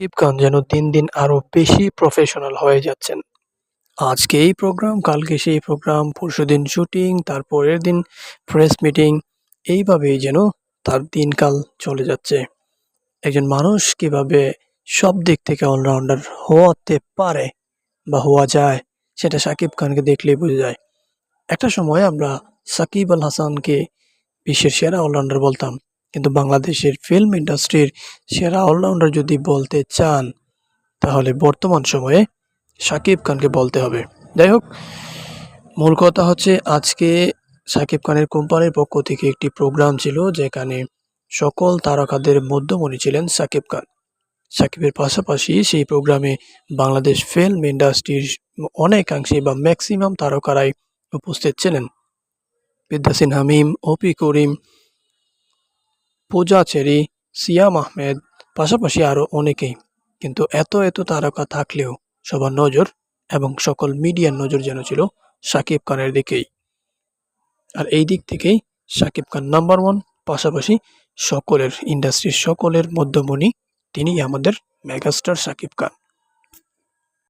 শাকিব খান যেন দিন দিন আরও বেশি প্রফেশনাল হয়ে যাচ্ছেন। আজকে এই প্রোগ্রাম কালকে সেই প্রোগ্রাম পরশুদিন শুটিং তারপরের দিন প্রেস মিটিং এইভাবেই যেন তার দিনকাল চলে যাচ্ছে। একজন মানুষ কীভাবে সব দিক থেকে অলরাউন্ডার হওয়াতে পারে বা হওয়া যায়, সেটা সাকিব খানকে দেখলেই বোঝা যায়। একটা সময় আমরা সাকিব আল হাসানকে বিশ্বের সেরা অলরাউন্ডার বলতাম। কিন্তু বাংলাদেশের ফিল্ম ইন্ডাস্ট্রির সেরা অলরাউন্ডার যদি বলতে চান, তাহলে বর্তমান সময়ে সাকিব খানকে বলতে হবে। যাই হোক, মূল কথা হচ্ছে আজকে সাকিব খানের কোম্পানির পক্ষ থেকে একটি প্রোগ্রাম ছিল যেখানে সকল তারকাদের মধ্যমণি ছিলেন সাকিব খান। সাকিবের পাশাপাশি সেই প্রোগ্রামে বাংলাদেশ ফিল্ম ইন্ডাস্ট্রির অনেকাংশে বা ম্যাক্সিমাম তারকারাই উপস্থিত ছিলেন। বিদ্যাসিন হামিম ওপি করিম পূজা, চেরি, সিয়াম আহমেদ, পাশাপাশি আরও অনেকেই। কিন্তু এত এত তারকা থাকলেও সবার নজর এবং সকল মিডিয়ার নজর যেন ছিল সাকিব খানের দিকেই। আর এই দিক থেকেই সাকিব খান নাম্বার ওয়ান পাশাপাশি সকলের ইন্ডাস্ট্রির সকলের মধ্যমণি তিনি আমাদের মেগাস্টার সাকিব খান।